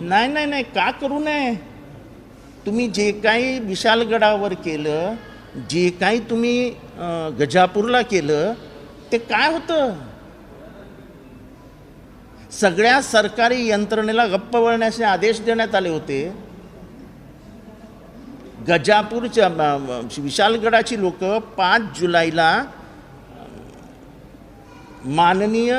नाही नाही नाही का करू नये? तुम्ही जे काही विशालगडावर केलं जे काही तुम्ही गजापूरला केलं ते काय होतं? सगळ्या सरकारी यंत्रणेला गप्प वळण्याचे आदेश देण्यात आले होते. गजापूरच्या विशालगडाची लोक पाच जुलैला माननीय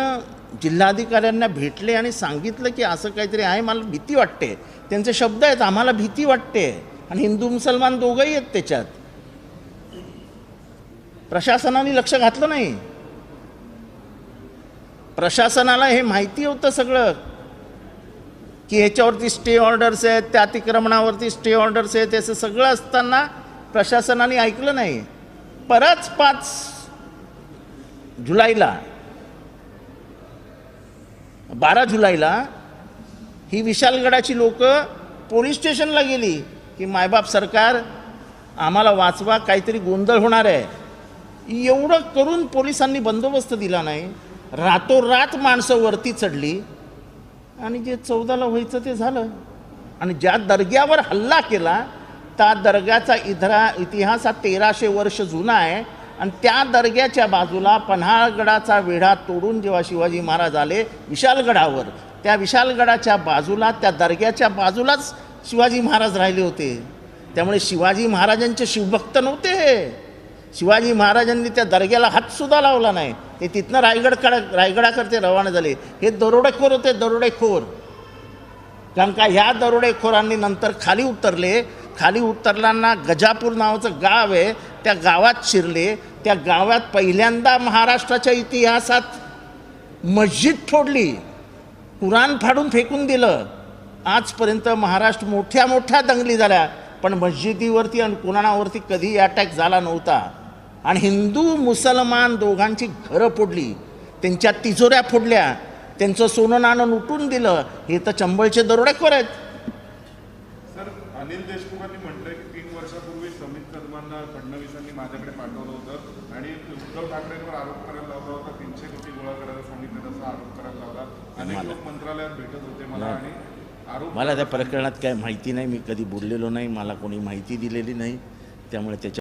जिल्हाधिकाऱ्यांना भेटले आणि सांगितलं की असं काहीतरी आहे मला भीती वाटते. त्यांचे शब्द आहेत आम्हाला भीती वाटते. आणि हिंदू मुसलमान दोघंही आहेत त्याच्यात. प्रशासनाने लक्ष घातलं नाही. प्रशासनाला हे माहिती होतं सगळं. की ह्याच्यावरती स्टे ऑर्डर्स आहेत त्या अतिक्रमणावरती स्टे ऑर्डर्स आहेत असं सगळं असताना प्रशासनाने ऐकलं नाही. परत पाच जुलैला बारा जुलैला ही विशालगडाची लोक पोलीस स्टेशनला गेली की मायबाप सरकार आम्हाला वाचवा काहीतरी गोंधळ होणार आहे. एवढं करून पोलिसांनी बंदोबस्त दिला नाही. रातोरात माणसं वरती चढली आणि जे चौदाला व्हायचं ते झालं. आणि ज्या दर्ग्यावर हल्ला केला त्या दर्ग्याचा इधरा इतिहास हा तेराशे वर्ष जुना आहे. आणि त्या दर्ग्याच्या बाजूला पन्हाळगडाचा वेढा तोडून जेव्हा शिवाजी महाराज आले विशालगडावर त्या विशालगडाच्या बाजूला त्या दर्ग्याच्या बाजूलाच शिवाजी महाराज राहिले होते. त्यामुळे शिवाजी महाराजांचे शिवभक्त नव्हते. हे शिवाजी महाराजांनी त्या दर्ग्याला हातसुद्धा लावला नाही. ते तिथनं रायगडकडे रायगडाकडे रवाना झाले. हे दरोडेखोर होते दरोडेखोर. कारण का ह्या दरोडेखोरांनी नंतर खाली उतरले. खाली उतरलांना गजापूर नावाचं गाव आहे. त्या गावात शिरले त्या गावात पहिल्यांदा महाराष्ट्राच्या इतिहासात मस्जिद फोडली कुराण फाडून फेकून दिलं. आजपर्यंत महाराष्ट्र मोठ्या मोठ्या दंगली झाल्या पण मस्जिदीवरती आणि कुराणावरती कधी अटॅक झाला नव्हता. आणि हिंदू मुसलमान दोघांची घरं फोडली त्यांच्या तिजोऱ्या फोडल्या त्यांचं सोनं नाणं लुटून दिलं. हे तर चंबळचे दरोडेखोर आहेत. अनिल देशमुखांनी म्हटलंय की तीन वर्षापूर्वी समित कदमांना फडणवीसांनी माझ्याकडे पाठवलं होतं आणि उद्धव ठाकरेंवर आरोप करायला लावला होता तीनशे कोटी गोळा करायला सांगितलं तसा आरोप करायला लावला. अनेक लोक मंत्रालयात भेटत होते मला आणि आरोप मला त्या प्रकरणात काय माहिती नाही मी कधी बोललेलो नाही मला कोणी माहिती दिलेली नाही त्यामुळे त्याच्या